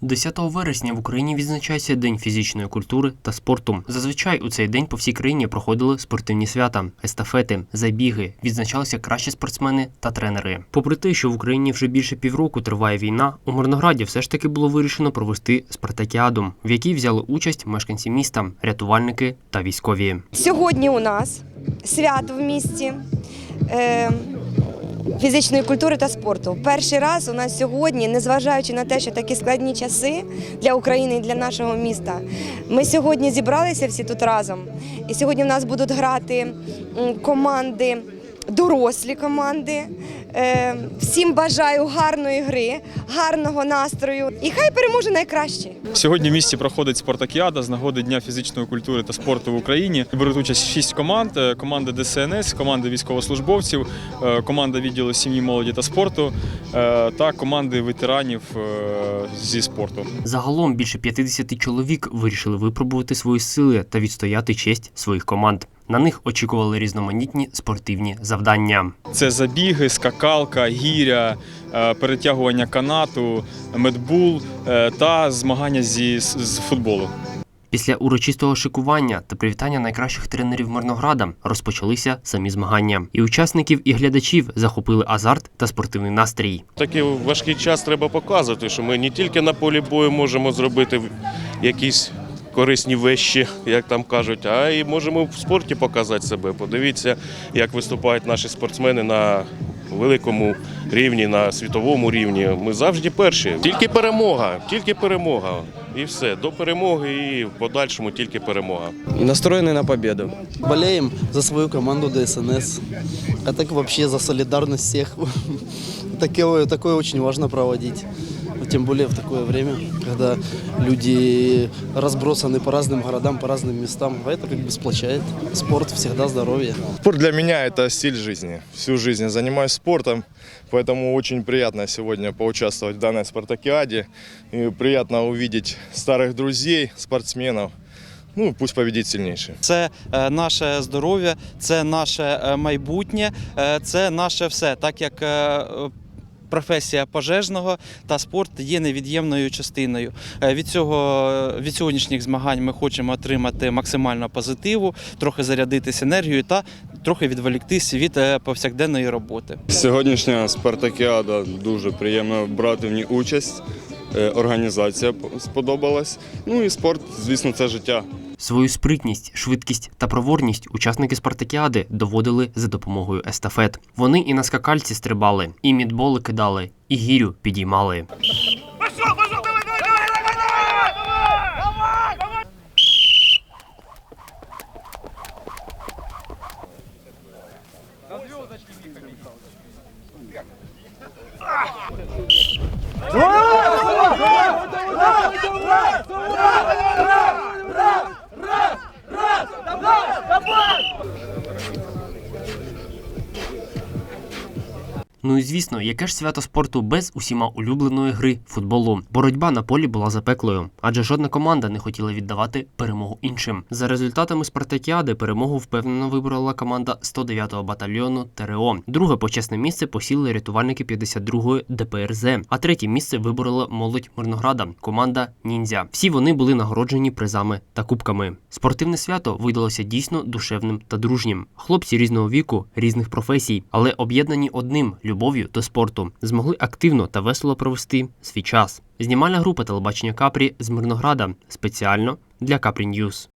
10 вересня в Україні відзначається День фізичної культури та спорту. Зазвичай у цей день по всій країні проходили спортивні свята, естафети, забіги, відзначалися кращі спортсмени та тренери. Попри те, що в Україні вже більше півроку триває війна, у Мирнограді все ж таки було вирішено провести спартакіаду, в якій взяли участь мешканці міста, рятувальники та військові. Сьогодні у нас свято в місті е, фізичної культури та спорту. Перший раз у нас сьогодні, незважаючи на те, що такі складні часи для України і для нашого міста, ми сьогодні зібралися всі тут разом. І сьогодні в нас будуть грати команди. Дорослі команди. Е, всім бажаю гарної гри, гарного настрою. І хай переможе найкраще. Сьогодні в місті проходить спартакіада з нагоди Дня фізичної культури та спорту в Україні. Беруть участь шість команд: Е, команда ДСНС, команда військовослужбовців, е, команда відділу сім'ї, молоді та спорту та команди ветеранів зі спорту. Загалом більше 50 чоловік вирішили випробувати свої сили та відстояти честь своїх команд. На них очікували різноманітні спортивні завдання. Це забіги, скакалка, гіря, е, перетягування канату, медбул е, та змагання зі з- з футболу. Після урочистого шикування та привітання найкращих тренерів Мирнограда розпочалися самі змагання. І учасників, і глядачів захопили азарт та спортивний настрій. Такий важкий час треба показувати, що ми не тільки на полі бою можемо зробити якісь корисні вещі, як там кажуть, а й можемо в спорті показати себе. Подивіться, як виступають наші спортсмени на великому рівні, на світовому рівні. Ми завжди перші. Тільки перемога, тільки перемога. І все. До перемоги і в подальшому тільки перемога. Настроены на победу. Болеем за свою команду ДСНС. А так вообще за солидарность всех. Такое, такое очень важно проводить. Тем более в такое время, когда люди разбросаны по разным городам, по разным местам. А это как бы сплочает. Спорт всегда здоровье. Спорт для меня это стиль жизни. Всю жизнь я занимаюсь спортом, поэтому очень приятно сегодня поучаствовать в данной спартакиаде. И приятно увидеть старых друзей, спортсменов. Ну, пусть победит сильнейший. Це е, наше здоров'я, це наше е, майбутнє, е, це наше все. Так як е, професія пожежного та спорт є невід'ємною частиною. Е, Від цього від сьогоднішніх змагань ми хочемо отримати максимально позитиву, трохи зарядитись енергією та трохи відволіктись від е, повсякденної роботи. Сьогоднішня спартакіада дуже приємно брати в ній участь. Е, Організація сподобалась. Ну і спорт, звісно, це життя. Свою спритність, швидкість та проворність учасники спартакіади доводили за допомогою естафет. Вони і на скакальці стрибали, і мідболи кидали, і гірю підіймали. Ну і звісно, яке ж свято спорту без усіма улюбленої гри футболу. Боротьба на полі була запеклою, адже жодна команда не хотіла віддавати перемогу іншим. За результатами спартакіади перемогу впевнено вибрала команда 109-го батальйону ТРО. Друге почесне місце посіли рятувальники 52-ї ДПРЗ, а третє місце виборола молодь Мирнограда, команда Ніндзя. Всі вони були нагороджені призами та кубками. Спортивне свято видалося дійсно душевним та дружнім. Хлопці різного віку, різних професій, але об'єднані одним любов'ю до спорту, змогли активно та весело провести свій час. Знімальна група телебачення Капрі з Мирнограда спеціально для Капрі Ньюз.